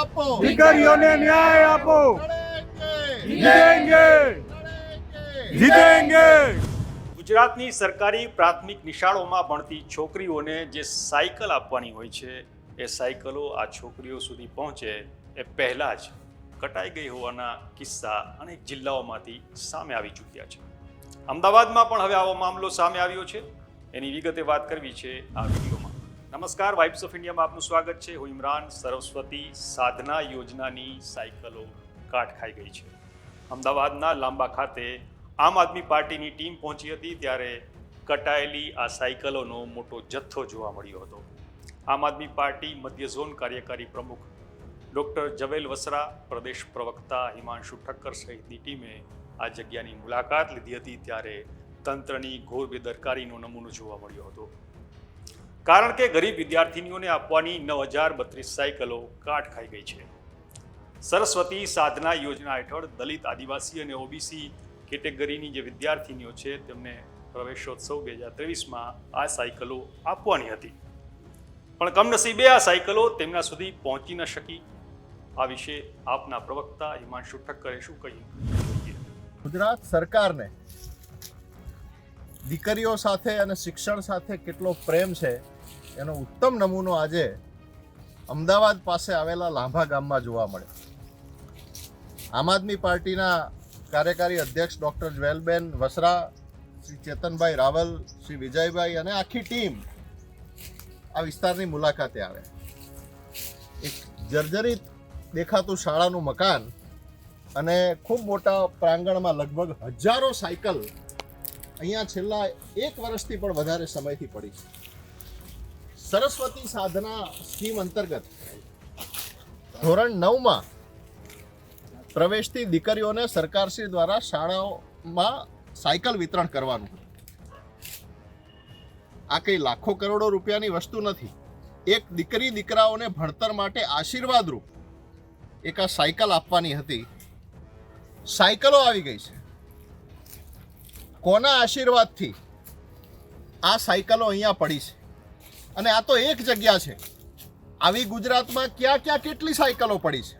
આપો. દીકરીઓને ન્યાય આપો. જીતેંગે. જીતેંગે. ગુજરાતની સરકારી પ્રાથમિક નિશાળોમાં ભણતી છોકરીઓને જે સાયકલ આપવાની હોય છે એ સાયકલો આ છોકરીઓ સુધી પહોંચે એ પહેલાં જ કટાઈ ગઈ હોવાના કિસ્સા અનેક જિલ્લાઓમાંથી સામે આવી ચૂક્યા છે. અમદાવાદમાં પણ હવે આવો મામલો સામે આવ્યો છે. એની વિગતે વાત કરવી છે આ વિડીયોમાં નમસ્કાર વાઇબ્સ ઓફ ઇન્ડિયામાં આપનું સ્વાગત છે. હું ઇમરાન સરસ્વતી. સાધના યોજનાની સાયકલો કાટ ખાઈ ગઈ છે. અમદાવાદના લાંબા ખાતે આમ આદમી પાર્ટીની ટીમ પહોંચી હતી ત્યારે કટાયેલી આ સાયકલોનો મોટો જથ્થો જોવા મળ્યો હતો. આમ આદમી પાર્ટી મધ્ય ઝોન કાર્યકારી પ્રમુખ ડૉક્ટર જવેલ વસરા, પ્રદેશ પ્રવક્તા હિમાંશુ ઠક્કર સહિતની ટીમે આ જગ્યાની મુલાકાત લીધી હતી ત્યારે તંત્રની ઘોર બેદરકારીનો નમૂનો જોવા મળ્યો હતો. કારણ કે ગરીબ વિદ્યાર્થીનીઓને આપવાની નવ હજાર બત્રીસ સાયકલો કાટ ખાઈ ગઈ છે. સરસ્વતી સાધના યોજના હેઠળ દલિત, આદિવાસી અને ઓબીસી કેટેગરીની જે વિદ્યાર્થીનીઓ છે, તેમને પ્રવેશોત્સવ બે હજાર ત્રેવીસમાં આ સાયકલો આપવાની હતી. પણ કમનસીબે આ સાયકલો તેમના સુધી પહોંચી ન શકી. આ વિશે આપના પ્રવક્તા હિમાંશુ ઠક્કરે શું કહ્યું? ગુજરાત સરકારને દીકરીઓ સાથે અને શિક્ષણ સાથે કેટલો પ્રેમ છે એનો ઉત્તમ નમૂનો આજે અમદાવાદ પાસે આવેલા લાંભા ગામમાં જોવા મળે. આમ આદમી પાર્ટીના કાર્યકારી અધ્યક્ષ ડૉક્ટર જ્વેલબેન વસરા, શ્રી ચેતનભાઈ રાવલ, શ્રી વિજયભાઈ અને આખી ટીમ આ વિસ્તારની મુલાકાતે આવે. એક જર્જરિત દેખાતું શાળાનું મકાન અને ખૂબ મોટા પ્રાંગણમાં લગભગ હજારો સાયકલ અહીંયા છેલ્લા એક વર્ષથી પણ વધારે સમયથી પડી છે. સરસ્વતી સાધના સ્કીમ અંતર્ગત ધોરણ નવમાં પ્રવેશતી દીકરીઓને સરકારશ્રી દ્વારા શાળાઓમાં સાયકલ વિતરણ કરવાનું આ કઈ લાખો કરોડો રૂપિયાની વસ્તુ નથી. એક દીકરી દીકરાઓને ભણતર માટે આશીર્વાદરૂપ એક આ સાયકલ આપવાની હતી. સાયકલો આવી ગઈ છે. કોના આશીર્વાદથી આ સાયકલો અહીંયા પડી છે? અને આ તો એક જગ્યા છે. આવી ગુજરાતમાં ક્યાં ક્યાં કેટલી સાયકલો પડી છે?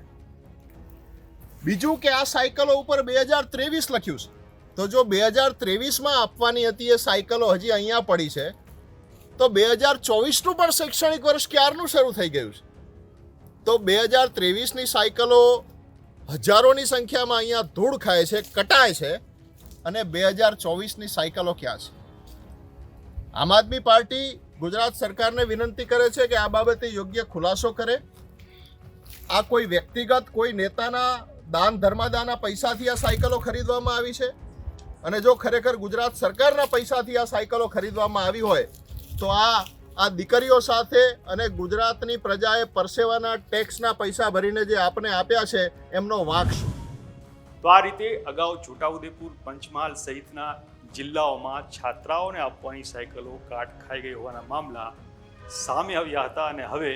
બીજું કે આ સાયકલો ઉપર બે હજાર ત્રેવીસ લખ્યું છે. તો જો બે હજાર ત્રેવીસમાં આપવાની હતી એ સાયકલો હજી અહીંયા પડી છે, તો બે હજાર ચોવીસનું પણ શૈક્ષણિક વર્ષ ક્યારનું શરૂ થઈ ગયું છે? તો બે હજાર ત્રેવીસની સાયકલો હજારોની સંખ્યામાં અહીંયા ધૂળ ખાય છે, કટાય છે, અને બે હજાર ચોવીસની સાયકલો ક્યાં છે? આમ આદમી પાર્ટી ગુજરાત સરકારને વિનંતી કરે છે કે આ બાબતે યોગ્ય ખુલાસો કરે. આ કોઈ વ્યક્તિગત, કોઈ નેતાના દાન ધર્માદાના પૈસાથી આ સાયકલો ખરીદવામાં આવી છે? અને જો ખરેખર ગુજરાત સરકારના પૈસાથી આ સાયકલો ખરીદવામાં આવી હોય, તો આ આ દીકરીઓ સાથે અને ગુજરાતની પ્રજાએ પરસેવાના ટેક્સના પૈસા ભરીને જે આપને આપ્યા છે, એમનો વાંક શું? તો આ રીતે અગાઉ છોટાઉદેપુર, પંચમહાલ સહિતના જિલ્લાઓમાં છાત્રાઓને આપવાની સાયકલો કાટ ખાઈ ગઈ હોવાના મામલા સામે આવ્યા હતા અને હવે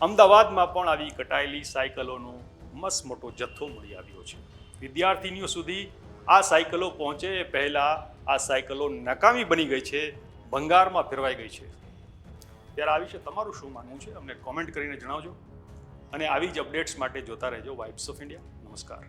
અમદાવાદમાં પણ આવી કટાયેલી સાયકલોનો મસ્ત મોટો જથ્થો મળી આવ્યો છે. વિદ્યાર્થીનીઓ સુધી આ સાયકલો પહોંચે એ પહેલાં આ સાયકલો નકામી બની ગઈ છે, ભંગારમાં ફેરવાઈ ગઈ છે. ત્યારે આ વિશે તમારું શું માનવું છે? અમને કોમેન્ટ કરીને જણાવજો અને આવી જ અપડેટ્સ માટે જોતા રહેજો વાઇબ્સ ઓફ ઇન્ડિયા નમસ્કાર.